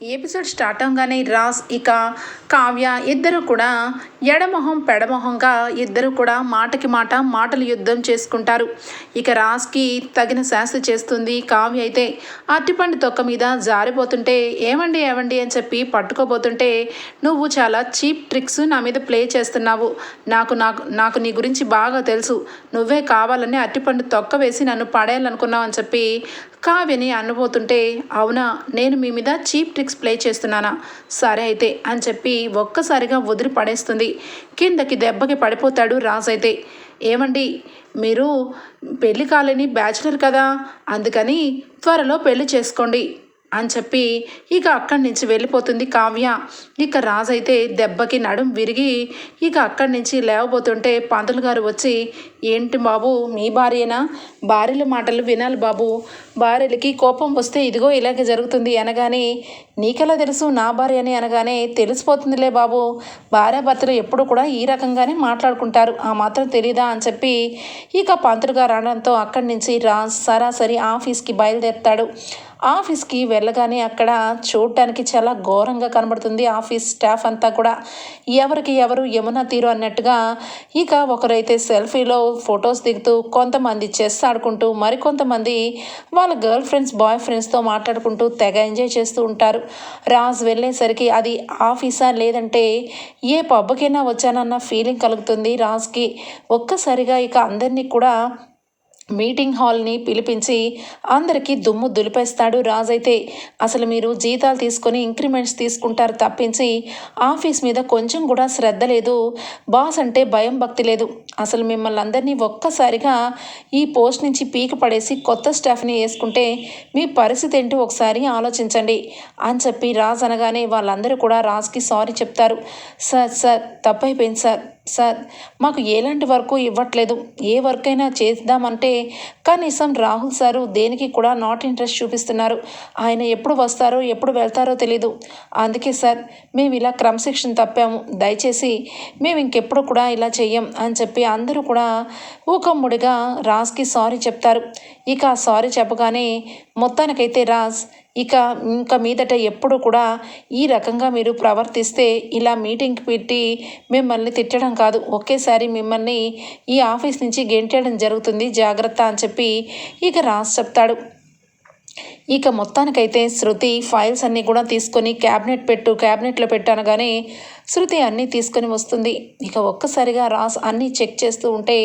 ఈ episode start అవగానే Ross ఇక కావ్య ఇద్దరు కూడా ఎడమొహం పెడమొహంగా ఇద్దరు కూడా మాటకి మాట మాటలు యుద్ధం చేసుకుంటారు. ఇక రాస్కి తగిన శాస్త్ర చేస్తుంది కావ్య అయితే. అరటిపండు తొక్క మీద జారిపోతుంటే ఏమండి ఏమండి అని చెప్పి పట్టుకోబోతుంటే నువ్వు చాలా చీప్ ట్రిక్స్ నా మీద ప్లే చేస్తున్నావు. నాకు నాకు నాకు నీ గురించి బాగా తెలుసు. నువ్వే కావాలని అరటిపండు తొక్క వేసి నన్ను పడేయాలనుకున్నావు అని చెప్పి కావ్యని అనబోతుంటే అవునా నేను మీ మీద చీప్ ట్రిక్స్ ప్లే చేస్తున్నానా? సరే అయితే అని చెప్పి ఒక్కసారిగా వదిలి పడేస్తుంది. కిందకి దెబ్బకి పడిపోతాడు రాజు అయితే. ఏమండి మీరు పెళ్ళి కాలేని బ్యాచులర్ కదా? అందుకని త్వరలో పెళ్ళి చేసుకోండి అని చెప్పి ఇక అక్కడి నుంచి వెళ్ళిపోతుంది కావ్య. ఇక రాజైతే దెబ్బకి నడుం విరిగి ఇక అక్కడి నుంచి లేవబోతుంటే పంతులు గారు వచ్చి ఏంటి బాబు మీ భార్యనా? భార్యల మాటలు వినాలి బాబు. భార్యలకి కోపం వస్తే ఇదిగో ఇలాగే జరుగుతుంది అనగానే నీకెలా తెలుసు నా భార్య అని అనగానే తెలిసిపోతుందిలే బాబు. భార్యాభర్తలు ఎప్పుడు కూడా ఈ రకంగానే మాట్లాడుకుంటారు. ఆ మాత్రం తెలీదా అని చెప్పి ఇక పంతులుగా రావడంతో అక్కడి నుంచి రా సరాసరి ఆఫీస్కి బయలుదేరుతాడు. ఆఫీస్కి వెళ్ళగానే అక్కడ చూడటానికి చాలా ఘోరంగా కనబడుతుంది ఆఫీస్ స్టాఫ్ అంతా కూడా. ఎవరికి ఎవరు యమున తీరు అన్నట్టుగా ఇక ఒకరైతే సెల్ఫీలో ఫొటోస్ దిగుతూ కొంతమంది చెస్ ఆడుకుంటూ మరికొంతమంది వాళ్ళ గర్ల్ ఫ్రెండ్స్ బాయ్ ఫ్రెండ్స్తో మాట్లాడుకుంటూ తెగ ఎంజాయ్ చేస్తూ ఉంటారు. రాజ్ వెళ్ళేసరికి అది ఆఫీసా లేదంటే ఏ పబ్కైనా వచ్చానన్న ఫీలింగ్ కలుగుతుంది రాజ్కి. ఒక్కసారిగా ఇక అందరినీ కూడా మీటింగ్ హాల్ని పిలిపించి అందరికీ దుమ్ము దులిపేస్తాడు రాజైతే అసలు మీరు జీతాలు తీసుకొని ఇంక్రిమెంట్స్ తీసుకుంటారు తప్పించి ఆఫీస్ మీద కొంచెం కూడా శ్రద్ధ లేదు. బాస్ అంటే భయం భక్తి లేదు. అసలు మిమ్మల్ని అందరినీ ఒక్కసారిగా ఈ పోస్ట్ నుంచి పీక పడేసి కొత్త స్టాఫ్ని వేసుకుంటే మీ పరిస్థితి ఏంటో ఒకసారి ఆలోచించండి అని చెప్పి రాజ్ అనగానే వాళ్ళందరూ కూడా రాజ్కి సారీ చెప్తారు. సార్ సార్ తప్పైపోయింది సార్. సార్ మాకు ఎలాంటి వర్క్ ఇవ్వట్లేదు. ఏ వర్క్ అయినా చేద్దామంటే కనీసం రాహుల్ సారు దేనికి కూడా నాట్ ఇంట్రెస్ట్ చూపిస్తున్నారు. ఆయన ఎప్పుడు వస్తారో ఎప్పుడు వెళ్తారో తెలీదు. అందుకే సార్ మేము ఇలా క్రమశిక్షణ తప్పాము. దయచేసి మేము ఇంకెప్పుడు కూడా ఇలా చెయ్యం అని చెప్పి అందరూ కూడా ఊకమ్ముడిగా రాజ్కి సారీ చెప్తారు. ఇక సారీ చెప్పగానే మొత్తానికైతే రాజ్ ఇక ఇంకా మీదట ఎప్పుడు కూడా ఈ రకంగా మీరు ప్రవర్తిస్తే ఇలా మీటింగ్ పెట్టి మిమ్మల్ని తిట్టడం కాదు. ఒకేసారి మిమ్మల్ని ఈ ఆఫీస్ నుంచి గెంటేయడం జరుగుతుంది. జాగ్రత్త అని చెప్పి ఇక రాసి చెప్తాడు. ఇక మొత్తానికైతే శృతి ఫైల్స్ అన్నీ కూడా తీసుకొని క్యాబినెట్ పెట్టు క్యాబినెట్లో పెట్టాను కానీ శృతి అన్నీ తీసుకొని వస్తుంది. ఇక ఒక్కసారిగా రాస్ అన్నీ చెక్ చేస్తూ ఉంటే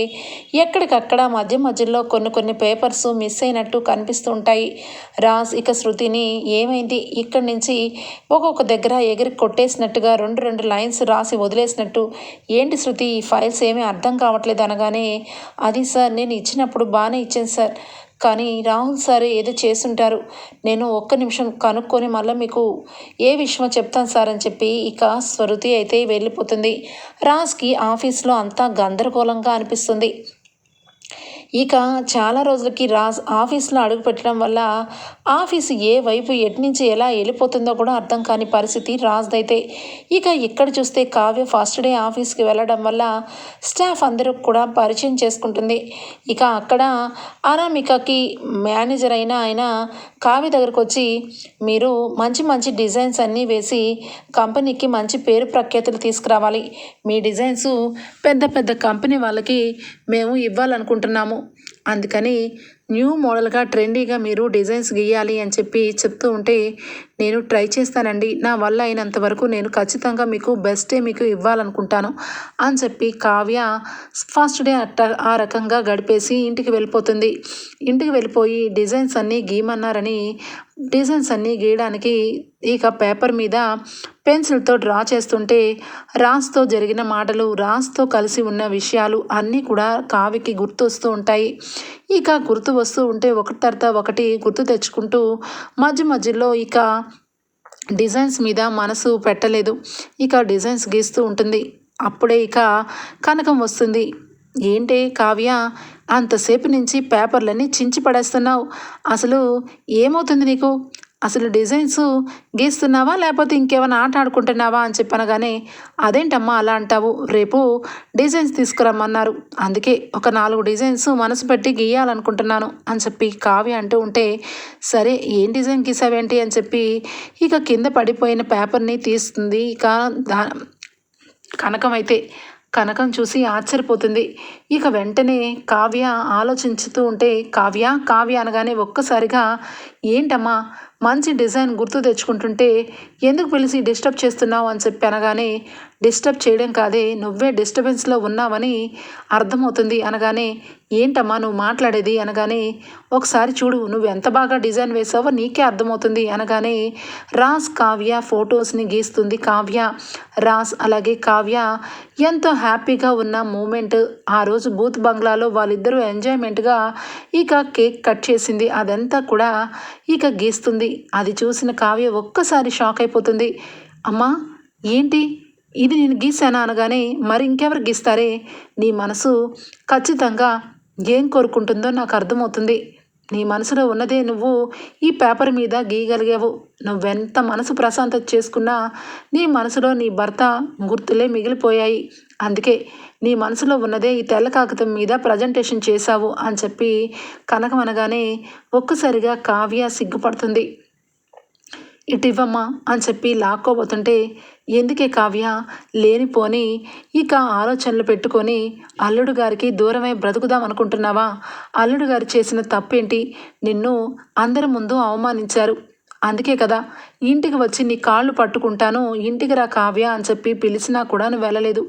ఎక్కడికక్కడ మధ్య మధ్యలో కొన్ని కొన్ని పేపర్స్ మిస్ అయినట్టు కనిపిస్తూ ఉంటాయి. రాస్ ఇక శృతిని ఏమైంది? ఇక్కడి నుంచి ఒక్కొక్క దగ్గర ఎగిరి కొట్టేసినట్టుగా రెండు రెండు లైన్స్ రాసి వదిలేసినట్టు. ఏంటి శృతి? ఈ ఫైల్స్ ఏమీ అర్థం కావట్లేదు అనగానే అది సార్ నేను ఇచ్చినప్పుడు బాగానే ఇచ్చాను సార్. కానీ రాహుల్ సార్ ఏదో చేసుంటారు నేను ఒక్క నిమిషం కనుక్కొని మళ్ళీ మీకు ఏ విషయమో చెప్తాను సార్ అని చెప్పి ఇక స్వరుతి అయితే వెళ్ళిపోతుంది. రాజ్కి ఆఫీస్లో అంతా గందరగోళంగా అనిపిస్తుంది. ఇక చాలా రోజులకి రా ఆఫీస్లో అడుగు పెట్టడం వల్ల ఆఫీసు ఏ వైపు ఎటు నుంచి ఎలా వెళ్ళిపోతుందో కూడా అర్థం కాని పరిస్థితి రాజ్దైతే. ఇక ఇక్కడ చూస్తే కావ్య ఫస్ట్ డే ఆఫీస్కి వెళ్ళడం వల్ల స్టాఫ్ అందరూ కూడా పరిచయం చేసుకుంటుంది. ఇక అక్కడ అనామికకి మేనేజర్ అయిన ఆయన కావ్య దగ్గరకు వచ్చి మీరు మంచి మంచి డిజైన్స్ అన్నీ వేసి కంపెనీకి మంచి పేరు ప్రఖ్యాతులు తీసుకురావాలి. మీ డిజైన్స్ పెద్ద పెద్ద కంపెనీ వాళ్ళకి మేము ఇవ్వాలనుకుంటున్నాము. అందుకని న్యూ మోడల్గా ట్రెండీగా మీరు డిజైన్స్ గీయాలి అని చెప్పి చెప్తూ ఉంటే నేను ట్రై చేస్తానండి. నా వల్ల అయినంత వరకు నేను ఖచ్చితంగా మీకు బెస్టే మీకు ఇవ్వాలనుకుంటాను అని చెప్పి కావ్య ఫస్ట్ డే అట్ట ఆ రకంగా గడిపేసి ఇంటికి వెళ్ళిపోతుంది. ఇంటికి వెళ్ళిపోయి డిజైన్స్ అన్నీ గీయమన్నారని డిజైన్స్ అన్నీ గీయడానికి ఇక పేపర్ మీద పెన్సిల్తో డ్రా చేస్తుంటే రాస్తో జరిగిన మాటలు రాస్తో కలిసి ఉన్న విషయాలు అన్నీ కూడా కావికి గుర్తు వస్తూ ఉంటాయి. ఇక గుర్తు వస్తూ ఉంటే ఒకటి తర్వాత ఒకటి గుర్తు తెచ్చుకుంటూ మధ్య మధ్యలో ఇక డిజైన్స్ మీద మనసు పెట్టలేదు. ఇక డిజైన్స్ గీస్తూ ఉంటుంది. అప్పుడే ఇక కనకం వస్తుంది. ఏంటి కావ్య? అంతసేపు నుంచి పేపర్లన్నీ చించి పడేస్తున్నావు. అసలు ఏమవుతుంది నీకు? అసలు డిజైన్స్ గీస్తున్నావా? లేకపోతే ఇంకేమైనా ఆట ఆడుకుంటున్నావా? అని చెప్పనగానే అదేంటమ్మా అలా అంటావు? రేపు డిజైన్స్ తీసుకురమ్మన్నారు. అందుకే ఒక నాలుగు డిజైన్స్ మనసు పెట్టి గీయాలనుకుంటున్నాను అని చెప్పి కావ్య అంటూ ఉంటే సరే ఏం డిజైన్ గీసావేంటి? అని చెప్పి ఇక కింద పడిపోయిన పేపర్ని తీస్తుంది. ఇక దా కనకం అయితే కనకం చూసి ఆశ్చర్యపోతుంది. ఇక వెంటనే కావ్య ఆలోచించుతూ ఉంటే కావ్య కావ్య అనగానే ఒక్కసారిగా ఏంటమ్మా మంచి డిజైన్ గుర్తు తెచ్చుకుంటుంటే ఎందుకు పిలిచి డిస్టర్బ్ చేస్తున్నావు? అని చెప్పి అనగానే డిస్టర్బ్ చేయడం కాదే నువ్వే డిస్టర్బెన్స్లో ఉన్నావని అర్థమవుతుంది అనగానే ఏంటమ్మా నువ్వు మాట్లాడేది? అనగానే ఒకసారి చూడు నువ్వు ఎంత బాగా డిజైన్ వేసావో నీకే అర్థమవుతుంది. అనగానే రాస్ కావ్య ఫొటోస్ని గీస్తుంది కావ్య రాస్ అలాగే కావ్య. ఎంతో హ్యాపీగా ఉన్న మూమెంట్ ఆ రోజు బూత్ బంగ్లాలో వాళ్ళిద్దరూ ఎంజాయ్మెంట్గా ఇక కేక్ కట్ చేసింది. అదంతా కూడా ఇక గీస్తుంది. అది చూసిన కావ్య ఒక్కసారి షాక్ అయిపోతుంది. అమ్మా ఏంటి? ఇది నేను గీశాను అనగానే మరి ఇంకెవరు గీస్తారే? నీ మనసు ఖచ్చితంగా ఏం కోరుకుంటుందో నాకు అర్థమవుతుంది. నీ మనసులో ఉన్నదే నువ్వు ఈ పేపర్ మీద గీయగలిగావు. నువ్వెంత మనసు ప్రశాంతత చేసుకున్నా నీ మనసులో నీ భర్త గుర్తులే మిగిలిపోయాయి. అందుకే నీ మనసులో ఉన్నదే ఈ తెల్ల కాగితం మీద ప్రజెంటేషన్ చేశావు అని చెప్పి కనకం అనగానే ఒక్కసారిగా కావ్య సిగ్గుపడుతుంది. ఇటు ఇవ్వమ్మా అని చెప్పి లాక్కోబోతుంటే ఎందుకే కావ్య? లేనిపోని ఇక ఆలోచనలు పెట్టుకొని అల్లుడు గారికి దూరమై బ్రతుకుదాం అనుకుంటున్నావా? అల్లుడు గారు చేసిన తప్పేంటి? నిన్ను అందరి ముందు అవమానించారు. అందుకే కదా ఇంటికి వచ్చి నీ కాళ్ళు పట్టుకుంటాను ఇంటికి రా కావ్య అని చెప్పి పిలిచినా కూడా నువ్వు వెళ్ళలేదు.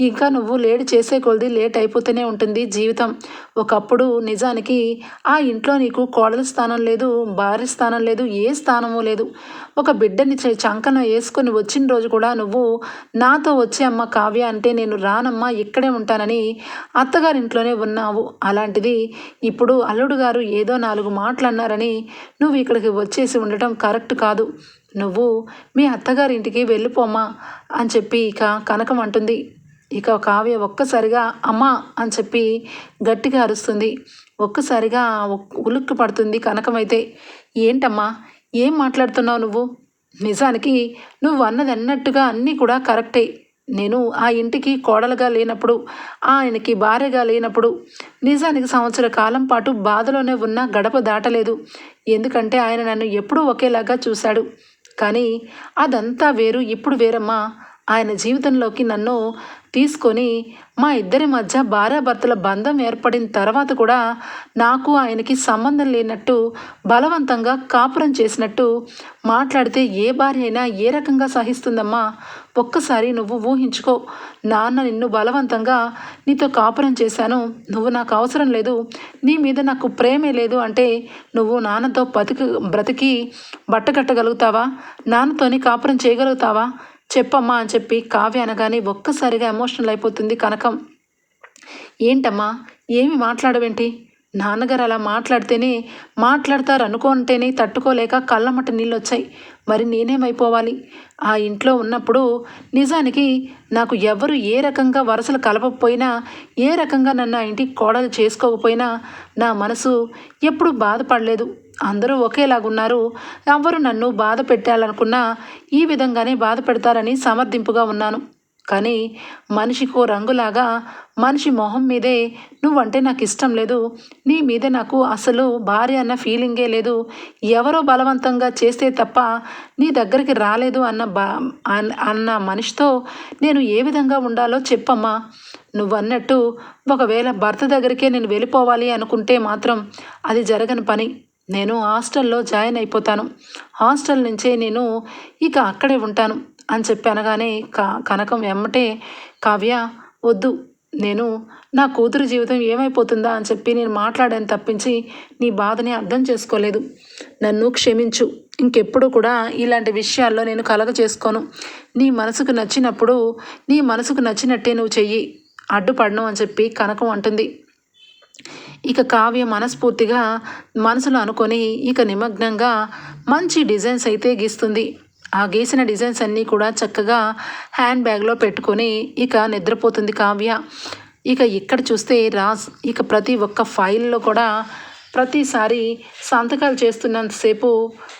ఇంకా నువ్వు లేట్ చేసే కొలది లేట్ అయిపోతూనే ఉంటుంది జీవితం. ఒకప్పుడు నిజానికి ఆ ఇంట్లో నీకు కోడల స్థానం లేదు భార్య స్థానం లేదు ఏ స్థానము లేదు. ఒక బిడ్డని చంకన వేసుకొని వచ్చిన రోజు కూడా నువ్వు నాతో వచ్చే అమ్మ కావ్య అంటే నేను రానమ్మా ఇక్కడే ఉంటానని అత్తగారింట్లోనే ఉన్నావు. అలాంటిది ఇప్పుడు అల్లుడు గారు ఏదో నాలుగు మాటలు అన్నారని నువ్వు ఇక్కడికి వచ్చేసి ఉండటం కరెక్ట్ కాదు. నువ్వు మీ అత్తగారింటికి వెళ్ళిపోమ్మా అని చెప్పి ఇక కనకం అంటుంది. ఇక కావ్య ఒక్కసారిగా అమ్మా అని చెప్పి గట్టిగా అరుస్తుంది. ఒక్కసారిగా ఉలుక్కు పడుతుంది కనకమైతే ఏంటమ్మా? ఏం మాట్లాడుతున్నావు నువ్వు? నిజానికి నువ్వు అన్నది అన్నట్టుగా అన్నీ కూడా కరెక్టే. నేను ఆ ఇంటికి కోడలుగా లేనప్పుడు ఆయనకి భార్యగా లేనప్పుడు నిజానికి సంవత్సర కాలం పాటు బాధలోనే ఉన్న గడప దాటలేదు. ఎందుకంటే ఆయన నన్ను ఎప్పుడూ ఒకేలాగా చూశాడు. కానీ అదంతా వేరు ఇప్పుడు వేరమ్మా. ఆయన జీవితంలోకి నన్ను తీసుకొని మా ఇద్దరి మధ్య భార్యాభర్తల బంధం ఏర్పడిన తర్వాత కూడా నాకు ఆయనకి సంబంధం లేనట్టు బలవంతంగా కాపురం చేసినట్టు మాట్లాడితే ఏ భార్య అయినా ఏ రకంగా సహిస్తుందమ్మా? ఒక్కసారి నువ్వు ఊహించుకో. నాన్న నిన్ను బలవంతంగా నీతో కాపురం చేశాను. నువ్వు నాకు అవసరం లేదు. నీ మీద నాకు ప్రేమే లేదు అంటే నువ్వు నాన్నతో బతికి బ్రతికి బట్టకట్టగలుగుతావా? నాన్నతోని కాపురం చేయగలుగుతావా? చెప్పమ్మా అని చెప్పి కావ్య అనగానే ఒక్కసారిగా ఎమోషనల్ అయిపోతుంది కనకం. ఏంటమ్మా? ఏమి మాట్లాడవేంటి? నాన్నగారు అలా మాట్లాడితేనే మాట్లాడతారు అనుకోంటేనే తట్టుకోలేక కళ్ళమట నీళ్ళు వచ్చాయి మరి నేనేమైపోవాలి? ఆ ఇంట్లో ఉన్నప్పుడు నిజానికి నాకు ఎవరు ఏ రకంగా వరసలు కలపకపోయినా ఏ రకంగా నన్ను ఆ ఇంటికి కోడలు చేసుకోకపోయినా నా మనసు ఎప్పుడు బాధపడలేదు. అందరూ ఒకేలాగున్నారు. ఎవ్వరు నన్ను బాధ పెట్టాలనుకున్నా ఈ విధంగానే బాధ పెడతారని సమర్థింపుగా ఉన్నాను. కానీ మనిషికో రంగులాగా మనిషి మొహం మీదే నువ్వంటే నాకు ఇష్టం లేదు. నీ మీద నాకు అసలు భార్య అన్న ఫీలింగే లేదు. ఎవరో బలవంతంగా చేస్తే తప్ప నీ దగ్గరికి రాలేదు అన్న బా అన్న మనిషితో నేను ఏ విధంగా ఉండాలో చెప్పమ్మా. నువ్వన్నట్టు ఒకవేళ భర్త దగ్గరికే నేను వెళ్ళిపోవాలి అనుకుంటే మాత్రం అది జరగని పని. నేను హాస్టల్లో జాయిన్ అయిపోతాను. హాస్టల్ నుంచే నేను ఇక అక్కడే ఉంటాను అని చెప్పి అనగానే క కనకం వెమ్మటే కావ్య వద్దు. నేను నా కూతురు జీవితం ఏమైపోతుందా? అని చెప్పి నేను మాట్లాడాను తప్పించి నీ బాధని అర్థం చేసుకోలేదు. నన్ను క్షమించు. ఇంకెప్పుడు కూడా ఇలాంటి విషయాల్లో నేను కలగ చేసుకోను. నీ మనసుకు నచ్చినప్పుడు నీ మనసుకు నచ్చినట్టే నువ్వు చెయ్యి. అడ్డుపడను అని చెప్పి కనకం అంటుంది. ఇక కావ్య మనస్ఫూర్తిగా మనసులో అనుకొని ఇక నిమగ్నంగా మంచి డిజైన్స్ అయితే గీస్తుంది. ఆ గీసిన డిజైన్స్ అన్నీ కూడా చక్కగా హ్యాండ్ బ్యాగ్లో పెట్టుకొని ఇక నిద్రపోతుంది కావ్య. ఇక ఇక్కడ చూస్తే రాజ్ ఇక ప్రతి ఒక్క ఫైల్లో కూడా ప్రతిసారి సంతకాలు చేస్తున్నంతసేపు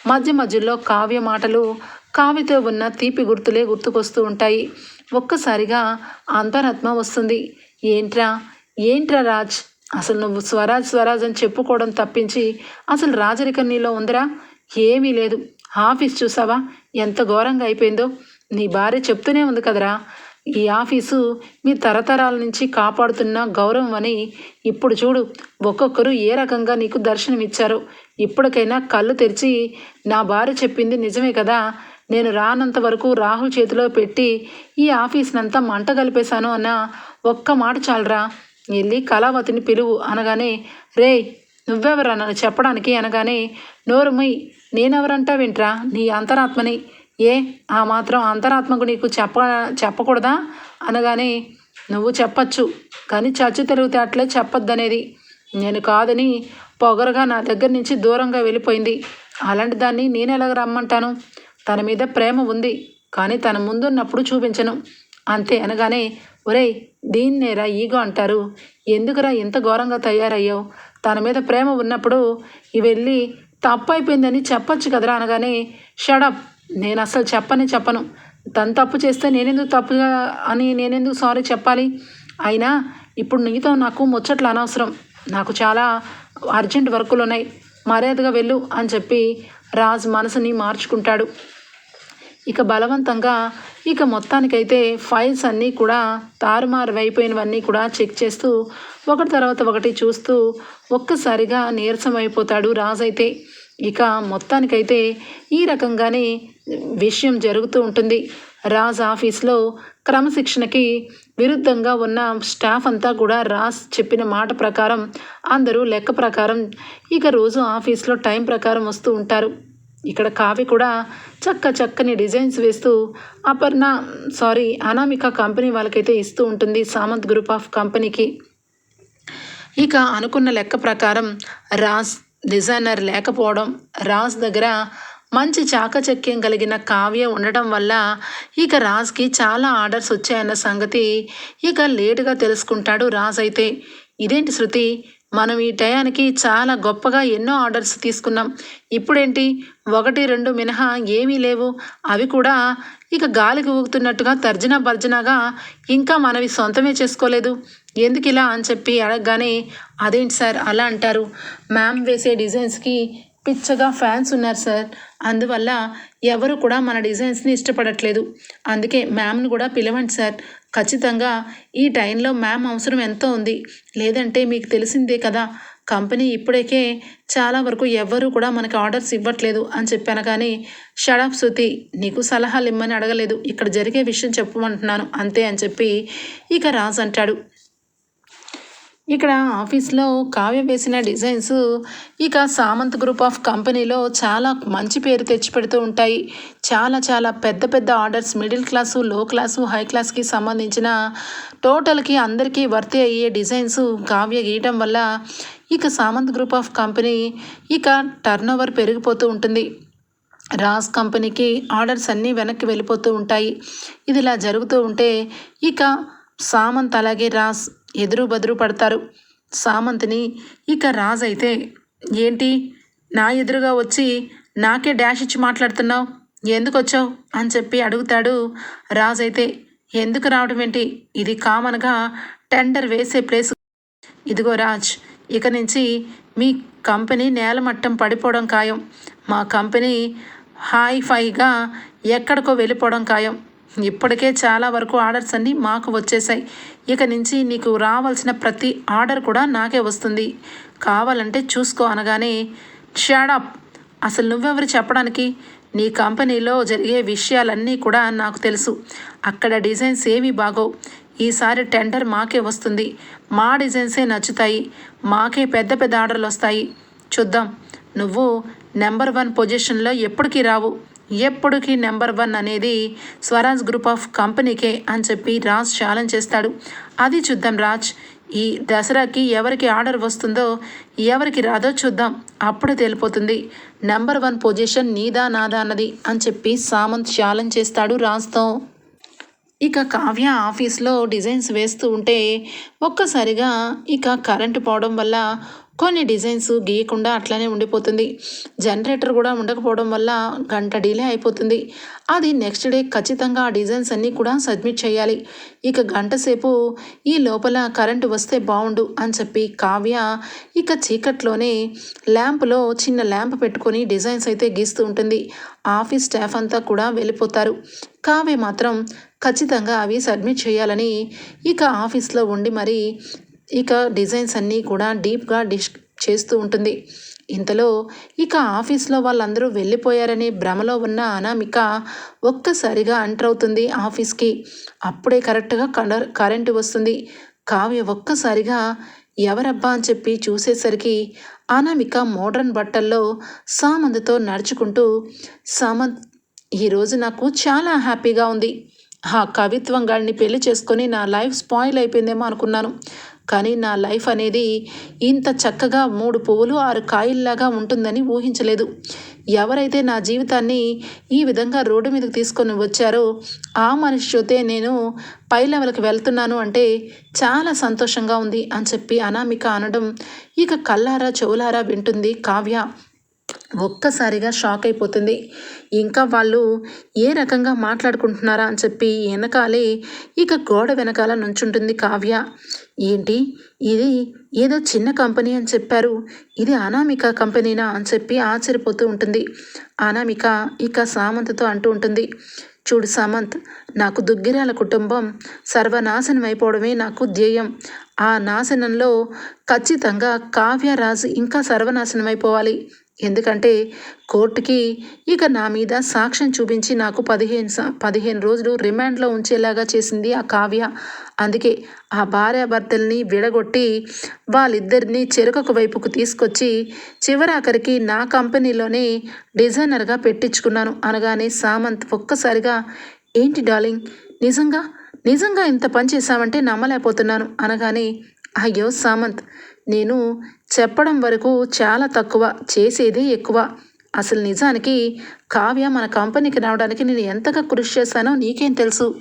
మధ్య మధ్యలో కావ్య మాటలు కావ్యతో ఉన్న తీపి గుర్తులే గుర్తుకొస్తూ ఉంటాయి. ఒక్కసారిగా అంతరాత్మ వస్తుంది. ఏంట్రా? ఏంట్రా రాజ్? అసలు నువ్వు స్వరాజ్ స్వరాజ్ అని చెప్పుకోవడం తప్పించి అసలు రాజరికం నీలో ఉందిరా? ఏమీ లేదు. ఆఫీస్ చూసావా? ఎంత ఘోరంగా అయిపోయిందో. నీ భార్య చెప్తూనే ఉంది కదరా. ఈ ఆఫీసు మీ తరతరాల నుంచి కాపాడుతున్న గౌరవం అని. ఇప్పుడు చూడు ఒక్కొక్కరు ఏ రకంగా నీకు దర్శనమిచ్చారో ఇప్పటికైనా కళ్ళు తెరిచి నా భార్య చెప్పింది నిజమే కదా. నేను రానంత వరకు రాహుల్ చేతిలో పెట్టి ఈ ఆఫీస్నంతా మంట కలిపేశాను అన్న ఒక్క మాట చాలరా. వెళ్ళి కళావతిని పిలువు అనగానే రే నువ్వెవరా? నన్ను చెప్పడానికి? అనగానే నోరుమై నేనెవరంటావేంట్రా? నీ అంతరాత్మని. ఏ ఆ మాత్రం అంతరాత్మకు నీకు చెప్ప చెప్పకూడదా? అనగానే నువ్వు చెప్పచ్చు కానీ చచ్చు తిరిగితే అట్లే చెప్పొద్దనేది. నేను కాదని పొగరగా నా దగ్గర నుంచి దూరంగా వెళ్ళిపోయింది. అలాంటి దాన్ని నేను ఎలాగ రమ్మంటాను? తన మీద ప్రేమ ఉంది కానీ తన ముందున్నప్పుడు చూపించను. అంతే అనగానే ఒరేయ్ దీన్నేరా ఈగో అంటారు? ఎందుకురా ఇంత ఘోరంగా తయారయ్యావు? తన మీద ప్రేమ ఉన్నప్పుడు ఇవి వెళ్ళి తప్పు అయిపోయిందని చెప్పొచ్చు కదరా? అనగానే షడప్ నేను అసలు చెప్పని చెప్పను. తను తప్పు చేస్తే నేనెందుకు తప్పుగా అని నేనెందుకు సారీ చెప్పాలి? అయినా ఇప్పుడు నీతో నాకు ముచ్చట్లు అనవసరం. నాకు చాలా అర్జెంట్ వర్కులు ఉన్నాయి మర్యాదగా వెళ్ళు అని చెప్పి రాజ్ మనసుని మార్చుకుంటాడు. ఇక బలవంతంగా ఇక మొత్తానికైతే ఫైల్స్ అన్నీ కూడా తారుమారు అయిపోయినవన్నీ కూడా చెక్ చేస్తూ ఒకటి తర్వాత ఒకటి చూస్తూ ఒక్కసారిగా నీరసం అయిపోతాడు రాజైతే ఇక మొత్తానికైతే ఈ రకంగానే విషయం జరుగుతూ ఉంటుంది. రాజ్ ఆఫీస్లో క్రమశిక్షణకి విరుద్ధంగా ఉన్న స్టాఫ్ అంతా కూడా రాజ్ చెప్పిన మాట ప్రకారం అందరూ లెక్క ప్రకారం ఇక రోజు ఆఫీస్లో టైం ప్రకారం వస్తూ ఉంటారు. ఇక్కడ కావ్య కూడా చక్క చక్కని డిజైన్స్ వేస్తూ అపర్ణ సారీ అనామిక కంపెనీ వాళ్ళకైతే ఇస్తూ ఉంటుంది సామంత్ గ్రూప్ ఆఫ్ కంపెనీకి. ఇక అనుకున్న లెక్క ప్రకారం రాజ్ డిజైనర్ లేకపోవడం రాజ్ దగ్గర మంచి చాకచక్యం కలిగిన కావ్య ఉండటం వల్ల ఇక రాజ్కి చాలా ఆర్డర్స్ వచ్చాయన్న సంగతి ఇక లేటుగా తెలుసుకుంటాడు రాజ్ అయితే. ఇదేంటి శృతి? మనం ఈ టయానికి చాలా గొప్పగా ఎన్నో ఆర్డర్స్ తీసుకున్నాం. ఇప్పుడేంటి? ఒకటి రెండు మినహా ఏమీ లేవు. అవి కూడా ఇక గాలికి ఊగుతున్నట్టుగా తర్జన భర్జనగా ఇంకా మనవి సొంతమే చేసుకోలేదు. ఎందుకు ఇలా అని చెప్పి అడగగానే అదేంటి సార్ అలా అంటారు? మ్యామ్ వేసే డిజైన్స్కి పిచ్చగా ఫ్యాన్స్ ఉన్నారు సార్. అందువల్ల ఎవరు కూడా మన డిజైన్స్ని ఇష్టపడట్లేదు. అందుకే మ్యామ్ని కూడా పిలవండి సార్. ఖచ్చితంగా ఈ టైంలో మ్యామ్ అవసరం ఎంతో ఉంది. లేదంటే మీకు తెలిసిందే కదా కంపెనీ ఇప్పటికే చాలా వరకు ఎవ్వరూ కూడా మనకి ఆర్డర్స్ ఇవ్వట్లేదు అని చెప్పాను కానీ షడాప్ శృతి. నీకు సలహాలు ఇమ్మని అడగలేదు. ఇక్కడ జరిగే విషయం చెప్పమంటున్నాను. అంతే అని చెప్పి ఇక రాజ్ అంటాడు. ఇక్కడ ఆఫీస్లో కావ్య వేసిన డిజైన్స్ ఇక సామంత్ గ్రూప్ ఆఫ్ కంపెనీలో చాలా మంచి పేరు తెచ్చిపెడుతూ ఉంటాయి. చాలా చాలా పెద్ద పెద్ద orders middle class low class high క్లాస్కి సంబంధించిన టోటల్కి అందరికీ వర్తి అయ్యే డిజైన్స్ కావ్య గీయటం వల్ల ఇక సామంత్ గ్రూప్ ఆఫ్ కంపెనీ ఇక టర్న్ పెరిగిపోతూ ఉంటుంది. రాజ్ కంపెనీకి ఆర్డర్స్ అన్నీ వెనక్కి వెళ్ళిపోతూ ఉంటాయి. ఇది ఇలా జరుగుతూ ఉంటే ఇక సామంత్ అలాగే రాజ్ ఎదురు బదురు పడతారు. సామంతిని ఇక రాజైతే అయితే ఏంటి? నా ఎదురుగా వచ్చి నాకే డాష్ ఇచ్చి మాట్లాడుతున్నావు? ఎందుకు వచ్చావు అని చెప్పి అడుగుతాడు రాజైతే. అయితే ఎందుకు రావడం ఏంటి? ఇది కామన్గా టెండర్ వేసే ప్లేస్. ఇదిగో రాజ్ ఇక నుంచి మీ కంపెనీ నేలమట్టం పడిపోవడం ఖాయం. మా కంపెనీ హాయిఫైగా ఎక్కడికో వెళ్ళిపోవడం ఖాయం. ఇప్పటికే చాలా వరకు ఆర్డర్స్ అన్నీ మాకు వచ్చేసాయి ఇక నుంచి నీకు రావాల్సిన ప్రతి ఆర్డర్ కూడా నాకే వస్తుంది. కావాలంటే చూసుకో అనగానే షాడప్ అసలు నువ్వెవరు చెప్పడానికి? నీ కంపెనీలో జరిగే విషయాలన్నీ కూడా నాకు తెలుసు. అక్కడ డిజైన్స్ ఏమీ బాగోవు. ఈసారి టెండర్ మాకే వస్తుంది. మా డిజైన్సే నచ్చుతాయి. మాకే పెద్ద పెద్ద ఆర్డర్లు వస్తాయి. చూద్దాం. నువ్వు నెంబర్ వన్ పొజిషన్లో ఎప్పటికీ రావు. ఎప్పటికీ నెంబర్ వన్ అనేది స్వరాజ్ గ్రూప్ ఆఫ్ కంపెనీకే అని చెప్పి రాజ్ ఛాలెంజ్ చేస్తాడు. అది చూద్దాం రాజ్. ఈ దసరాకి ఎవరికి ఆర్డర్ వస్తుందో ఎవరికి రాదో చూద్దాం. అప్పుడు తేలిపోతుంది. నెంబర్ వన్ పొజిషన్ నీదా నాదా అన్నది అని చెప్పి సామంత్ ఛాలెంజ్ చేస్తాడు రాజ్తో. ఇక కావ్య ఆఫీస్లో డిజైన్స్ వేస్తూ ఉంటే ఒక్కసారిగా ఇక కరెంటు పోవడం వల్ల కొన్ని డిజైన్స్ గీయకుండా అట్లానే ఉండిపోతుంది. జనరేటర్ కూడా ఉండకపోవడం వల్ల గంట డిలే అయిపోతుంది. అది నెక్స్ట్ డే ఖచ్చితంగా ఆ డిజైన్స్ అన్నీ కూడా సబ్మిట్ చేయాలి. ఇక గంట సేపు ఈ లోపల కరెంటు వస్తే బాగుండు అని చెప్పి కావ్య ఇక చీకట్లోనే ల్యాంప్లో చిన్న ల్యాంప్ పెట్టుకొని డిజైన్స్ అయితే గీస్తూ ఉంటుంది. ఆఫీస్ స్టాఫ్ అంతా కూడా వెళ్ళిపోతారు. కావ్య మాత్రం ఖచ్చితంగా అవి సబ్మిట్ చేయాలని ఇక ఆఫీస్లో ఉండి మరి ఇక డిజైన్స్ అన్నీ కూడా డీప్గా డిష్ చేస్తూ ఉంటుంది. ఇంతలో ఇక ఆఫీస్లో వాళ్ళందరూ వెళ్ళిపోయారని భ్రమలో ఉన్న అనామిక ఒక్కసారిగా ఎంటర్ అవుతుంది ఆఫీస్కి. అప్పుడే కరెక్ట్గా కలర్ కరెంటు వస్తుంది. కావ్య ఒక్కసారిగా ఎవరబ్బా అని చెప్పి చూసేసరికి అనామిక మోడ్రన్ బట్టల్లో సామంత్తో నడుచుకుంటూ సామంత్ ఈరోజు నాకు చాలా హ్యాపీగా ఉంది. ఆ కవిత్వం గాడిని పెళ్ళి చేసుకొని నా లైఫ్ స్పాయిల్ అయిపోయిందేమో అనుకున్నాను. కానీ నా లైఫ్ అనేది ఇంత చక్కగా మూడు పువ్వులు ఆరు కాయల్లాగా ఉంటుందని ఊహించలేదు. ఎవరైతే నా జీవితాన్ని ఈ విధంగా రోడ్డు మీదకి తీసుకొని వచ్చారో ఆ మనిషి చూతే నేను పై లెవెల్కి వెళ్తున్నాను అంటే చాలా సంతోషంగా ఉంది అని చెప్పి అనామిక అనడం ఇక కల్లారా చెవులారా వింటుంది కావ్య. ఒక్కసారిగా షాక్ అయిపోతుంది. ఇంకా వాళ్ళు ఏ రకంగా మాట్లాడుకుంటున్నారా అని చెప్పి వెనకాలే ఇక గోడ వెనకాల నుంచుంటుంది కావ్య. ఏంటి? ఇది ఏదో చిన్న కంపెనీ అని చెప్పారు. ఇది అనామిక కంపెనీనా అని చెప్పి ఆశ్చర్యపోతూ ఉంటుంది. అనామిక ఇక సామంత్తో అంటూ ఉంటుంది. చూడు సామంత్ నాకు దుగ్గిరాల కుటుంబం సర్వనాశనం అయిపోవడమే నాకు ధ్యేయం. ఆ నాశనంలో ఖచ్చితంగా కావ్యరాజు ఇంకా సర్వనాశనం అయిపోవాలి. ఎందుకంటే కోర్టుకి ఇక నా మీద సాక్ష్యం చూపించి నాకు పదిహేను పదిహేను రోజులు రిమాండ్లో ఉంచేలాగా చేసింది ఆ కావ్య. అందుకే ఆ భార్యాభర్తల్ని విడగొట్టి వాళ్ళిద్దరిని చెరుకకు వైపుకు తీసుకొచ్చి చివరాఖరికి నా కంపెనీలోనే డిజైనర్గా పెట్టించుకున్నాను అనగానే సామంత్ ఒక్కసారిగా ఏంటి డార్లింగ్ నిజంగా? నిజంగా ఇంత పని చేశామంటే నమ్మలేకపోతున్నాను అనగానే అయ్యో సామంత్ నేను చెప్పడం వరకు చాలా తక్కువ చేసేదే ఎక్కువ. అసలు నిజానికి కావ్య మన కంపెనీకి రావడానికి నేను ఎంతగా కృషి చేశానో నీకేం తెలుసు.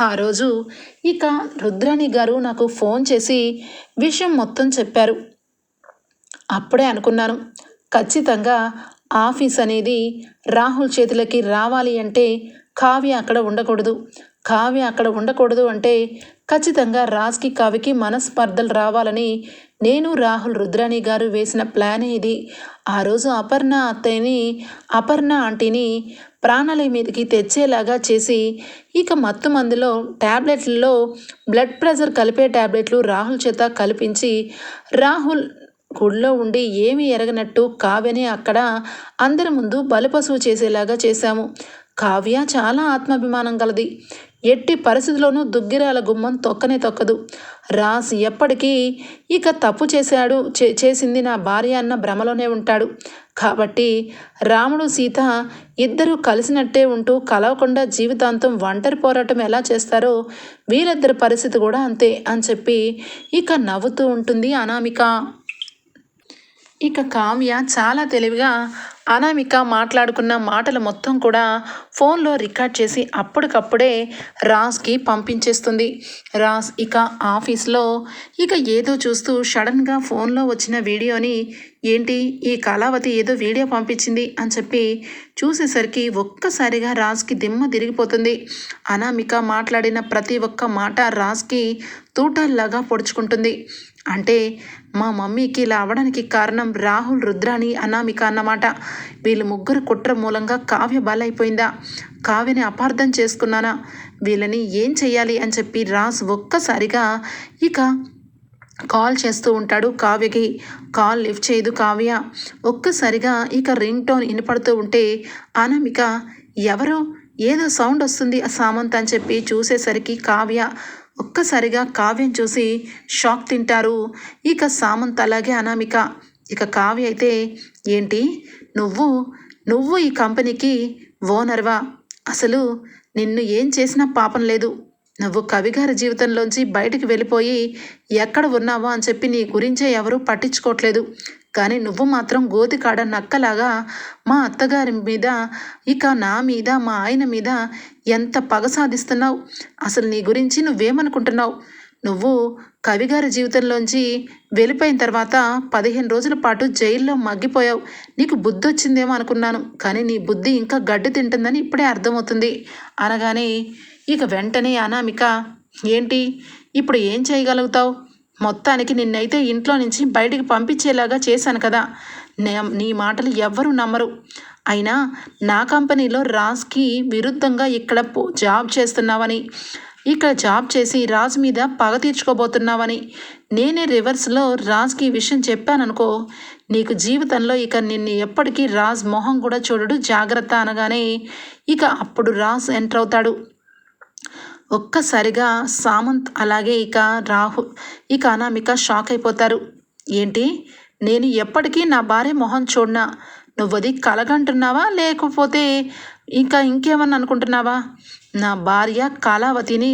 ఆ రోజు ఇక రుద్రాణి గారు నాకు ఫోన్ చేసి విషయం మొత్తం చెప్పారు. అప్పుడే అనుకున్నాను ఖచ్చితంగా ఆఫీస్ అనేది రాహుల్ చేతులకి రావాలి అంటే కావ్య అక్కడ ఉండకూడదు. కావ్య అక్కడ ఉండకూడదు అంటే ఖచ్చితంగా రాజ్కి కావ్యకి మనస్పర్ధలు రావాలని నేను రాహుల్ రుద్రాణి గారు వేసిన ప్లాన్ ఇది ఆ రోజు అపర్ణ అత్తయ్యని అపర్ణ ఆంటీని ప్రాణాల మీదకి తెచ్చేలాగా చేసి ఇక మత్తు మందులో ట్యాబ్లెట్లలో బ్లడ్ ప్రెషర్ కలిపే ట్యాబ్లెట్లు రాహుల్ చేత కల్పించి రాహుల్ గుడిలో ఉండి ఏమి ఎరగనట్టు కావ్యని అక్కడ అందరి ముందు బలిపశువు చేసేలాగా చేశాము. కావ్య చాలా ఆత్మాభిమానం గలది. ఎట్టి పరిస్థితిలోనూ దుగ్గిరాల గుమ్మం తొక్కనే తొక్కదు. రాస్ ఎప్పటికీ ఇక తప్పు చేశాడు చే చేసింది నా భార్య అన్న భ్రమలోనే ఉంటాడు. కాబట్టి రాముడు సీత ఇద్దరూ కలిసినట్టే ఉంటూ కలవకుండా జీవితాంతం ఒంటరి పోరాటం ఎలా చేస్తారో వీళ్ళిద్దరి పరిస్థితి కూడా అంతే అని చెప్పి ఇక నవ్వుతూ ఉంటుంది అనామిక. ఇక కావ్య చాలా తెలివిగా అనామిక మాట్లాడుకున్న మాటలు మొత్తం కూడా ఫోన్లో రికార్డ్ చేసి అప్పటికప్పుడే రాజ్కి పంపించేస్తుంది. రాజ్ ఇక ఆఫీస్లో ఇక ఏదో చూస్తూ సడన్గా ఫోన్లో వచ్చిన వీడియోని ఏంటి ఈ కళావతి ఏదో వీడియో పంపించింది అని చెప్పి చూసేసరికి ఒక్కసారిగా రాజ్కి దిమ్మ తిరిగిపోతుంది. అనామిక మాట్లాడిన ప్రతి ఒక్క మాట రాజ్కి తూటాల్లాగా పొడుచుకుంటుంది. అంటే మా మమ్మీకి ఇలా అవ్వడానికి కారణం రాహుల్ రుద్రాని అనామిక అన్నమాట. వీళ్ళు ముగ్గురు కుట్ర మూలంగా కావ్య బలైపోయిందా? కావ్యని అపార్థం చేసుకున్నానా? వీళ్ళని ఏం చెయ్యాలి అని చెప్పి రాస్ ఒక్కసారిగా ఇక కాల్ చేస్తూ ఉంటాడు కావ్యకి. కాల్ లిఫ్ట్ చేయదు కావ్య. ఒక్కసారిగా ఇక రింగ్ టోన్ వినపడుతూ ఉంటే అనామిక ఎవరు? ఏదో సౌండ్ వస్తుంది ఆ సామంత్ అని చెప్పి చూసేసరికి కావ్య ఒక్కసారిగా కావ్యం చూసి షాక్ తింటారు. ఇక సామంత్ అలాగే అనామిక. ఇక కావ్య అయితే ఏంటి? నువ్వు నువ్వు ఈ కంపెనీకి ఓనర్వా? అసలు నిన్ను ఏం చేసినా పాపం లేదు. నువ్వు కవిగారి జీవితంలోంచి బయటికి వెళ్ళిపోయి ఎక్కడ ఉన్నావో అని చెప్పి నీ గురించే ఎవరూ పట్టించుకోవట్లేదు. కానీ నువ్వు మాత్రం గోతికాడ నక్కలాగా మా అత్తగారి మీద ఇక నా మీద మా ఆయన మీద ఎంత పగ సాధిస్తున్నావు? అసలు నీ గురించి నువ్వేమనుకుంటున్నావు? నువ్వు కవిగారి జీవితంలోంచి వెళ్ళిపోయిన తర్వాత పదిహేను రోజుల పాటు జైల్లో మగ్గిపోయావు. నీకు బుద్ధి వచ్చిందేమో అనుకున్నాను కానీ నీ బుద్ధి ఇంకా గడ్డి తింటుందని ఇప్పుడే అర్థమవుతుంది. అనగానే ఇక వెంటనే అనామిక ఏంటి? ఇప్పుడు ఏం చేయగలుగుతావు? మొత్తానికి నిన్నైతే ఇంట్లో నుంచి బయటికి పంపించేలాగా చేశాను కదా. నీ మాటలు ఎవ్వరూ నమ్మరు. అయినా నా కంపెనీలో రాజ్కి విరుద్ధంగా ఇక్కడ పో- జాబ్ చేస్తున్నావని ఇక్కడ జాబ్ చేసి రాజ్ మీద పగ తీర్చుకోబోతున్నావని నేనే రివర్స్లో రాజ్కి ఈ విషయం చెప్పాననుకో నీకు జీవితంలో ఇక నిన్ను ఎప్పటికీ రాజ్ మొహం కూడా చూడడు జాగ్రత్త అనగానే ఇక అప్పుడు రాజ్ ఎంటర్ అవుతాడు. ఒక్కసారిగా సామంత్ అలాగే ఇక రాహు ఇక అనామిక షాక్ అయిపోతారు. ఏంటి? నేను ఎప్పటికీ నా భార్య మొహం చూడనా? నువ్వది కలగంటున్నావా? లేకపోతే ఇంకా ఇంకేమన్నా అనుకుంటున్నావా? నా భార్య కళావతిని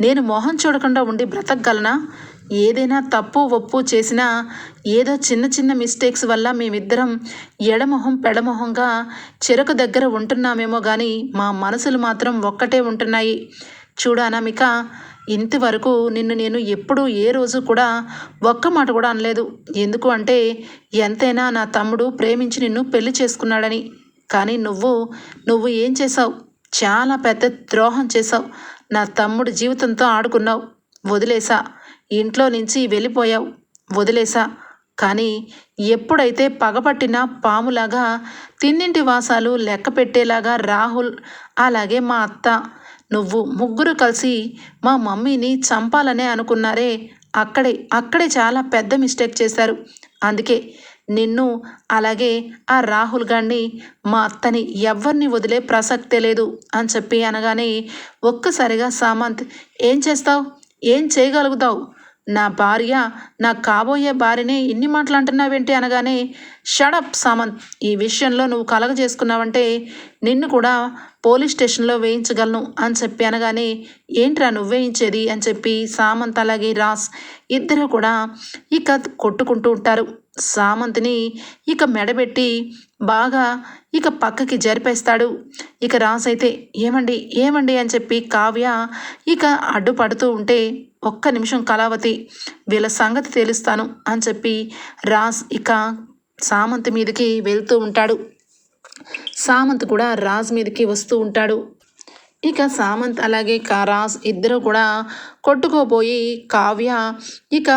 నేను మొహం చూడకుండా ఉండి బ్రతకగలనా? ఏదైనా తప్పు ఒప్పు చేసినా ఏదో చిన్న చిన్న మిస్టేక్స్ వల్ల మేమిద్దరం ఎడమొహం పెడమొహంగా చెరకు దగ్గర ఉంటున్నామేమో కానీ మా మనసులు మాత్రం ఒక్కటే ఉంటున్నాయి. చూడు అనామిక ఇంతవరకు నిన్ను నేను ఎప్పుడూ ఏ రోజు కూడా ఒక్క మాట కూడా అనలేదు. ఎందుకు అంటే ఎంతైనా నా తమ్ముడు ప్రేమించి నిన్ను పెళ్ళి చేసుకున్నాడని. కానీ నువ్వు నువ్వు ఏం చేసావు చాలా పెద్ద ద్రోహం చేసావు నా తమ్ముడు జీవితంతో ఆడుకున్నావు. వదిలేసా. ఇంట్లో నుంచి వెళ్ళిపోయావు. వదిలేసా. కానీ ఎప్పుడైతే పగపట్టిన పాములాగా తిన్నింటి వాసాలు లెక్క పెట్టేలాగా రాహుల్ అలాగే మా అత్త నువ్వు ముగ్గురు కలిసి మా మమ్మీని చంపాలనే అనుకున్నారే. అక్కడే అక్కడే చాలా పెద్ద మిస్టేక్ చేశారు. అందుకే నిన్ను అలాగే ఆ రాహుల్ గాండి మా అత్తని ఎవరిని వదిలే ప్రసక్తే లేదు అని చెప్పి అనగానే ఒక్కసారిగా సామంత్ ఏం చేస్తావు? ఏం చేయగలుగుతావు? నా భార్య నా కాబోయే భార్యని ఇన్ని మాటలు అంటున్నావేంటి అనగానే షడప్ సామంత్ ఈ విషయంలో నువ్వు కలగ చేసుకున్నావంటే నిన్ను కూడా పోలీస్ స్టేషన్లో వేయించగలను అని చెప్పి అనగానే ఏంట్రా నువ్వు వేయించేది? అని చెప్పి సామంత్ అలాగే రాస్ ఇద్దరు కూడా ఇక కొట్టుకుంటూ ఉంటారు. సామంత్ని ఇక మెడబెట్టి బాగా ఇక పక్కకి జరిపేస్తాడు. ఇక రాస్ అయితే ఏమండి? ఏమండి? అని చెప్పి కావ్య ఇక అడ్డుపడుతూ ఉంటే ఒక్క నిమిషం కళావతి వీళ్ళ సంగతి తెలుస్తాను అని చెప్పి రాజ్ ఇక సామంత్ మీదకి వెళ్తూ ఉంటాడు. సామంత్ కూడా రాజ్ మీదకి వస్తూ ఉంటాడు. ఇక సామంత్ అలాగే రాజ్ ఇద్దరు కూడా కొట్టుకోబోయి కావ్య ఇక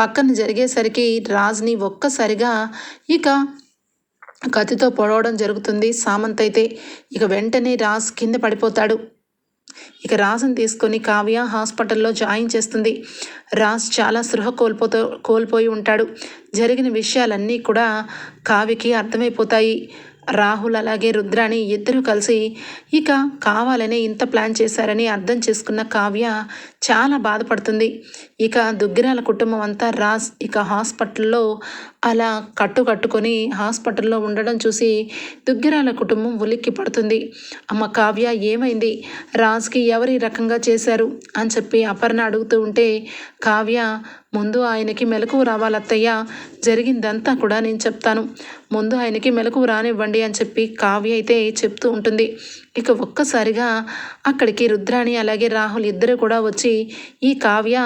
పక్కన జరిగేసరికి రాజ్ని ఒక్కసారిగా ఇక కత్తితో పొడవడం జరుగుతుంది. సామంత్ అయితే ఇక వెంటనే రాజ్ కింద పడిపోతాడు. ఇక రాజును తీసుకొని కావ్య హాస్పిటల్లో జాయిన్ చేస్తుంది. రాజ్ చాలా సృహ కోల్పోతూ కోల్పోయి ఉంటాడు. జరిగిన విషయాలన్నీ కూడా కావ్యకి అర్థమైపోతాయి. రాహుల్ అలాగే రుద్రాణి ఇద్దరు కలిసి ఇక కావాలనే ఇంత ప్లాన్ చేశారని అర్థం చేసుకున్న కావ్య చాలా బాధపడుతుంది. ఇక దుగ్గిరాల కుటుంబం అంతా రాజ్ ఇక హాస్పిటల్లో అలా కట్టు కట్టుకొని హాస్పిటల్లో ఉండడం చూసి దుగ్గిరాల కుటుంబం ఉలిక్కి పడుతుంది. అమ్మ కావ్య ఏమైంది? రాజ్కి ఎవరి రకంగా చేశారు? అని చెప్పి అపర్ణ అడుగుతూ ఉంటే కావ్య ముందు ఆయనకి మెలకువ రావాలత్తయ్య జరిగిందంతా కూడా నేను చెప్తాను. ముందు ఆయనకి మెలకువ రానివ్వండి అని చెప్పి కావ్య అయితే చెప్తూ ఉంటుంది. ఇక ఒక్కసారిగా అక్కడికి రుద్రాణి అలాగే రాహుల్ ఇద్దరు కూడా వచ్చి ఈ కావ్య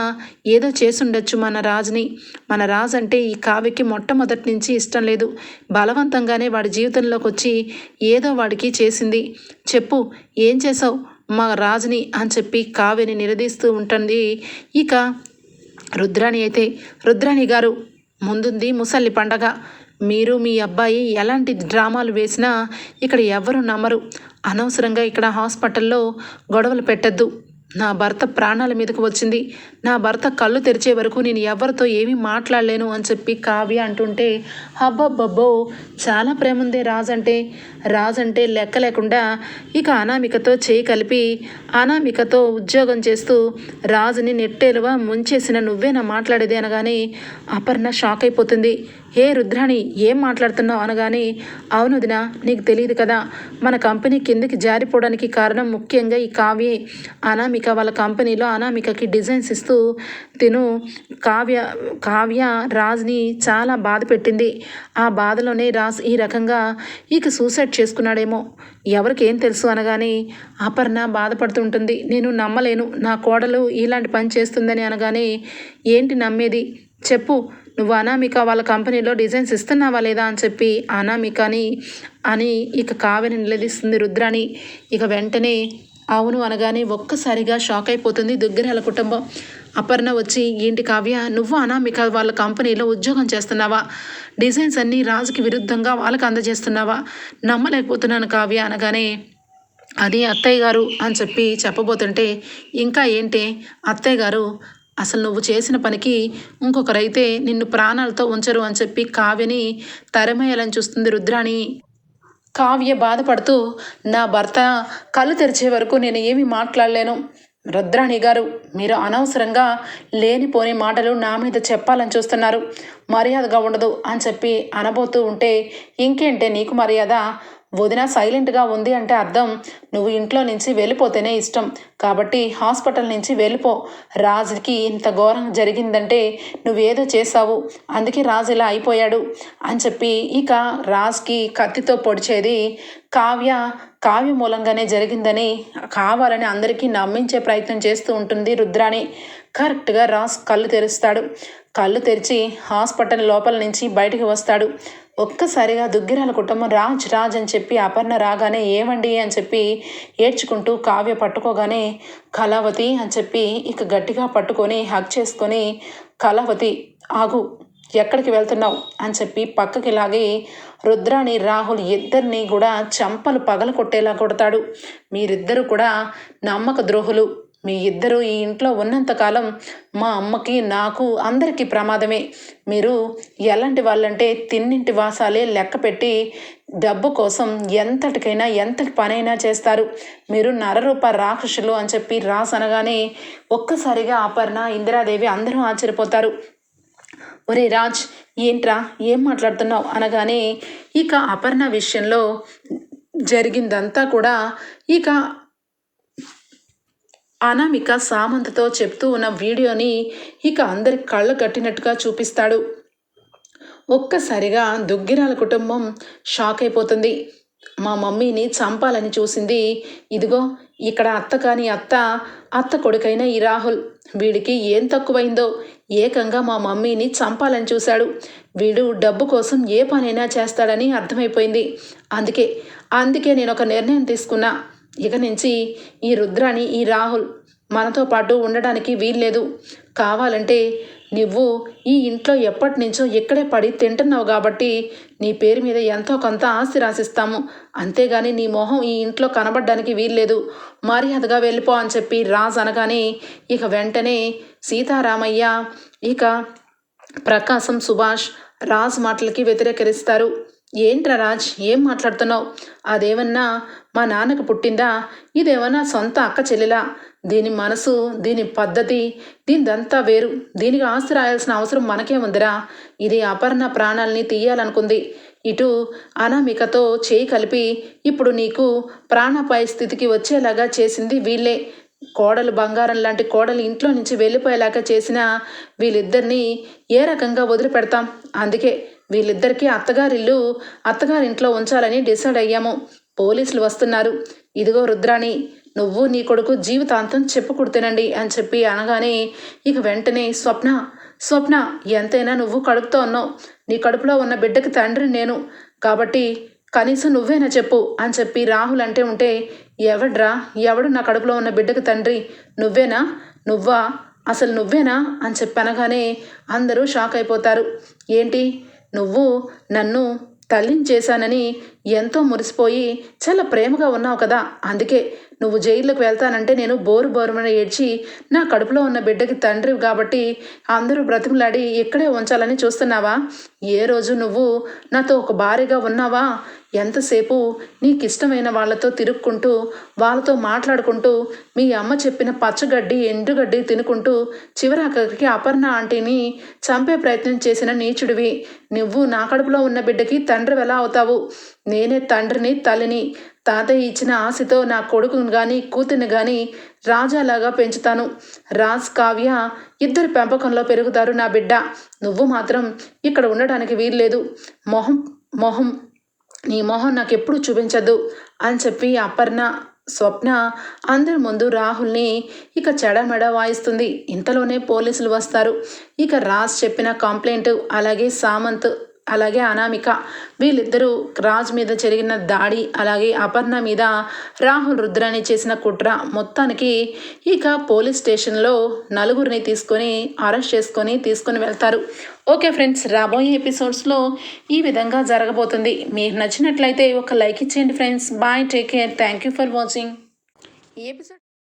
ఏదో చేసుండొచ్చు మన రాజుని. మన రాజు అంటే ఈ కావ్యకి మొట్టమొదటి నుంచి ఇష్టం లేదు. బలవంతంగానే వాడి జీవితంలోకి వచ్చి ఏదో వాడికి చేసింది. చెప్పు ఏం చేసావు మా రాజుని? అని చెప్పి కావ్యని నిలదీస్తూ ఉంటుంది. ఇక రుద్రాణి అయితే రుద్రాణి గారు ముందుంది ముసలి పండగ. మీరు మీ అబ్బాయి ఎలాంటి డ్రామాలు వేసినా ఇక్కడ ఎవరు నమ్మరు. అనవసరంగా ఇక్కడ హాస్పిటల్లో గొడవలు పెట్టద్దు. నా భర్త ప్రాణాల మీదకు వచ్చింది. నా భర్త కళ్ళు తెరిచే వరకు నేను ఎవరితో ఏమీ మాట్లాడలేను అని చెప్పి కావ్య అంటుంటే హబ్బబ్బబ్బో చాలా ప్రేమ ఉందే రాజంటే అంటే. అంటే లెక్క లేకుండా ఇక అనామికతో చేయి కలిపి అనామికతో ఉద్యోగం చేస్తూ రాజుని నెట్టేలుగా ముంచేసిన నువ్వే నా మాట్లాడేది అనగానే అపర్ణ షాక్ అయిపోతుంది. హే రుద్రాణి ఏం మాట్లాడుతున్నావు? అనగానే అవును వదినా నీకు తెలియదు కదా. మన కంపెనీ కిందకి జారిపోవడానికి కారణం ముఖ్యంగా ఈ కావ్యే. అనామిక వాళ్ళ కంపెనీలో అనామికకి డిజైన్స్ ఇస్తూ తిను కావ్య కావ్య రాజ్ని చాలా బాధ పెట్టింది. ఆ బాధలోనే రాజ్ ఈ రకంగా ఇక సూసైడ్ చేసుకున్నాడేమో. ఎవరికి ఏం తెలుసు? అనగానే అపర్ణ బాధపడుతుంటుంది. నేను నమ్మలేను. నా కోడలు ఇలాంటి పని చేస్తుందని. అనగానే ఏంటి నమ్మేది? చెప్పు. నువ్వు అనామిక వాళ్ళ కంపెనీలో డిజైన్స్ ఇస్తున్నావా లేదా అని చెప్పి అనామికని అని ఇక కావ్యని నిలదీస్తుంది రుద్రాని ఇక వెంటనే అవును అనగానే ఒక్కసారిగా షాక్ అయిపోతుంది దుగ్గరాల కుటుంబం. అపర్ణ వచ్చి ఏంటి కావ్య నువ్వు అనామిక వాళ్ళ కంపెనీలో ఉద్యోగం చేస్తున్నావా? డిజైన్స్ అన్నీ రాజుకి విరుద్ధంగా వాళ్ళకి అందజేస్తున్నావా? నమ్మలేకపోతున్నాను కావ్య అనగానే అది అత్తయ్య గారు అని చెప్పి చెప్పబోతుంటే ఇంకా ఏంటి? అత్తయ్య గారు అసలు నువ్వు చేసిన పనికి ఇంకొకరైతే నిన్ను ప్రాణాలతో ఉంచరు అని చెప్పి కావ్యని తరమేయాలని చూస్తుంది రుద్రాణి. కావ్య బాధపడుతూ నా భర్త కళ్ళు తెరిచే వరకు నేను ఏమీ మాట్లాడలేను. రుద్రాణి గారు మీరు అనవసరంగా లేనిపోని మాటలు నా మీద చెప్పాలని చూస్తున్నారు. మర్యాదగా ఉండదు అని చెప్పి అనబోతూ ఉంటే ఇంకేంటే నీకు మర్యాద? వదిన సైలెంట్గా ఉంది అంటే అర్థం. నువ్వు ఇంట్లో నుంచి వెళ్ళిపోతేనే ఇష్టం. కాబట్టి హాస్పిటల్ నుంచి వెళ్ళిపో. రాజుకి ఇంత ఘోరం జరిగిందంటే నువ్వేదో చేసావు అందుకే రాజు ఇలా అయిపోయాడు అని చెప్పి ఇక రాజ్కి కత్తితో పొడిచేది కావ్య. కావ్య మూలంగానే జరిగిందని కావాలని అందరికీ నమ్మించే ప్రయత్నం చేస్తూ ఉంటుంది రుద్రాణి. కరెక్ట్గా రాజ్ కళ్ళు తెరుస్తాడు. కళ్ళు తెరిచి హాస్పిటల్ లోపల నుంచి బయటికి వస్తాడు. ఒక్కసారిగా దుగ్గిరాల కుటుంబం రాజ్ రాజ్ అని చెప్పి అపర్ణ రాగానే ఏమండి అని చెప్పి ఏడ్చుకుంటూ కావ్య పట్టుకోగానే కళావతి అని చెప్పి ఇక గట్టిగా పట్టుకొని హక్ చేసుకొని కళావతి ఆగు ఎక్కడికి వెళ్తున్నావు అని చెప్పి పక్కకి లాగి రుద్రాని రాహుల్ ఇద్దరిని కూడా చంపలు పగల కొట్టేలా కొడతాడు. మీరిద్దరూ కూడా నమ్మక ద్రోహులు మీ ఇద్దరు ఈ ఇంట్లో ఉన్నంతకాలం మా అమ్మకి నాకు అందరికీ ప్రమాదమే. మీరు ఎలాంటి వాళ్ళంటే తిన్నింటి వాసాలే లెక్క పెట్టి డబ్బు కోసం ఎంతటికైనా ఎంతటి పనైనా చేస్తారు. మీరు నరరూప రాక్షసులు అని చెప్పి రాసనగానే ఒక్కసారిగా అపర్ణ ఇందిరాదేవి అందరూ ఆశ్చర్యపోతారు. ఒరే రాజ్ ఏంట్రా? ఏం మాట్లాడుతున్నావు? అనగానే ఇక అపర్ణ విషయంలో జరిగిందంతా కూడా ఇక అనామిక సామంతతో చెప్తూ ఉన్న వీడియోని ఇక అందరి కళ్ళు కట్టినట్టుగా చూపిస్తాడు. ఒక్కసారిగా దుగ్గిరాల కుటుంబం షాక్ అయిపోతుంది. మా మమ్మీని చంపాలని చూసింది. ఇదిగో ఇక్కడ అత్త కాని అత్త అత్త కొడుకైన ఈ రాహుల్. వీడికి ఏం తక్కువైందో ఏకంగా మా మమ్మీని చంపాలని చూశాడు. వీడు డబ్బు కోసం ఏ పనైనా చేస్తాడని అర్థమైపోయింది. అందుకే అందుకే నేను ఒక నిర్ణయం తీసుకున్నా. ఇక నుంచి ఈ రుద్రాని ఈ రాహుల్ మనతో పాటు ఉండడానికి వీల్లేదు. కావాలంటే నువ్వు ఈ ఇంట్లో ఎప్పటి నుంచో ఇక్కడే పడి తింటున్నావు కాబట్టి నీ పేరు మీద ఎంతో కొంత ఆస్తి రాసిస్తాము. అంతేగాని నీ మొహం ఈ ఇంట్లో కనబడడానికి వీల్లేదు. మర్యాదగా వెళ్ళిపో అని చెప్పి రాజ్ అనగానే ఇక వెంటనే సీతారామయ్య ఇక ప్రకాశం సుభాష్ రాజ్ మాటలకి వ్యతిరేకరిస్తారు. ఏంట్రా రాజ్ ఏం మాట్లాడుతున్నావు? అదేమన్నా మా నాన్నకు పుట్టిందా? ఇదేమన్నా సొంత అక్క చెల్లెలా? దీని మనసు దీని పద్ధతి దీనిదంతా వేరు. దీనికి ఆస్తి రాయాల్సిన అవసరం మనకే ఉందిరా. ఇది అపర్ణ ప్రాణాలని తీయాలనుకుంది. ఇటు అనామికతో చేయి కలిపి ఇప్పుడు నీకు ప్రాణపాయ స్థితికి వచ్చేలాగా చేసింది వీళ్ళే. కోడలు బంగారం లాంటి కోడలు ఇంట్లో నుంచి వెళ్ళిపోయేలాగా చేసిన వీళ్ళిద్దరినీ ఏ రకంగా వదిలిపెడతాం? అందుకే వీళ్ళిద్దరికీ అత్తగారిల్లు అత్తగారింట్లో ఉంచాలని డిసైడ్ అయ్యాము. పోలీసులు వస్తున్నారు. ఇదిగో రుద్రాణి నువ్వు నీ కొడుకు జీవితాంతం చెప్పుకుడుతేనండి అని చెప్పి అనగానే ఇక వెంటనే స్వప్న స్వప్న ఎంతైనా నువ్వు కడుపుతో ఉన్నావు. నీ కడుపులో ఉన్న బిడ్డకి తండ్రి నేను. కాబట్టి కనీసం నువ్వేనా చెప్పు అని చెప్పి రాహుల్ అంటే ఉంటే ఎవడ్రా ఎవడు నా కడుపులో ఉన్న బిడ్డకి తండ్రి? నువ్వేనా? నువ్వా? అసలు నువ్వేనా? అని చెప్పి అనగానే అందరూ షాక్ అయిపోతారు. ఏంటి? నువ్వు నన్ను తల్లిని చేశానని ఎంతో మురిసిపోయి చాలా ప్రేమగా ఉన్నావు కదా అందుకే నువ్వు జైల్లోకి వెళ్తానంటే నేను బోరు బోరుమని ఏడ్చి నా కడుపులో ఉన్న బిడ్డకి తండ్రి కాబట్టి అందరూ బ్రతిమలాడి ఇక్కడే ఉంచాలని చూస్తున్నావా? ఏ రోజు నువ్వు నాతో ఒక భార్యగా ఉన్నావా? ఎంతసేపు నీకు ఇష్టమైన వాళ్ళతో తిరుక్కుంటూ వాళ్ళతో మాట్లాడుకుంటూ మీ అమ్మ చెప్పిన పచ్చగడ్డి ఎండుగడ్డి తినుకుంటూ చివరాఖరికి అపర్ణ ఆంటీని చంపే ప్రయత్నం చేసిన నీచుడివి. నువ్వు నా కడుపులో ఉన్న బిడ్డకి తండ్రి ఎలా అవుతావు? నేనే తండ్రిని తల్లిని. తాతయ్య ఇచ్చిన ఆశతో నా కొడుకును కానీ కూతుర్ని కానీ రాజాలాగా పెంచుతాను. రాజ్ కావ్య ఇద్దరు పెంపకంలో పెరుగుతారు నా బిడ్డ. నువ్వు మాత్రం ఇక్కడ ఉండడానికి వీల్లేదు. మొహం మొహం నీ మొహం నాకు ఎప్పుడు చూపించద్దు అని చెప్పి అపర్ణ స్వప్న అందరి ముందు రాహుల్ని ఇక చెడమెడ వాయిస్తుంది. ఇంతలోనే పోలీసులు వస్తారు. ఇక రాజ్ చెప్పిన కంప్లైంట్ అలాగే సామంత్ అలాగే అనామిక. వీళ్ళిద్దరూ రాజ్ మీద జరిగిన దాడి అలాగే అపర్ణ మీద రాహుల్ రుద్రాని చేసిన కుట్ర మొత్తానికి ఇక పోలీస్ స్టేషన్లో నలుగురిని తీసుకొని అరెస్ట్ చేసుకొని తీసుకొని వెళ్తారు. ఓకే ఫ్రెండ్స్ రాబోయే ఎపిసోడ్స్లో ఈ విధంగా జరగబోతుంది. మీకు నచ్చినట్లయితే ఒక లైక్ ఇచ్చేయండి friends. Bye take care. Thank you for watching. ఈ ఎపిసోడ్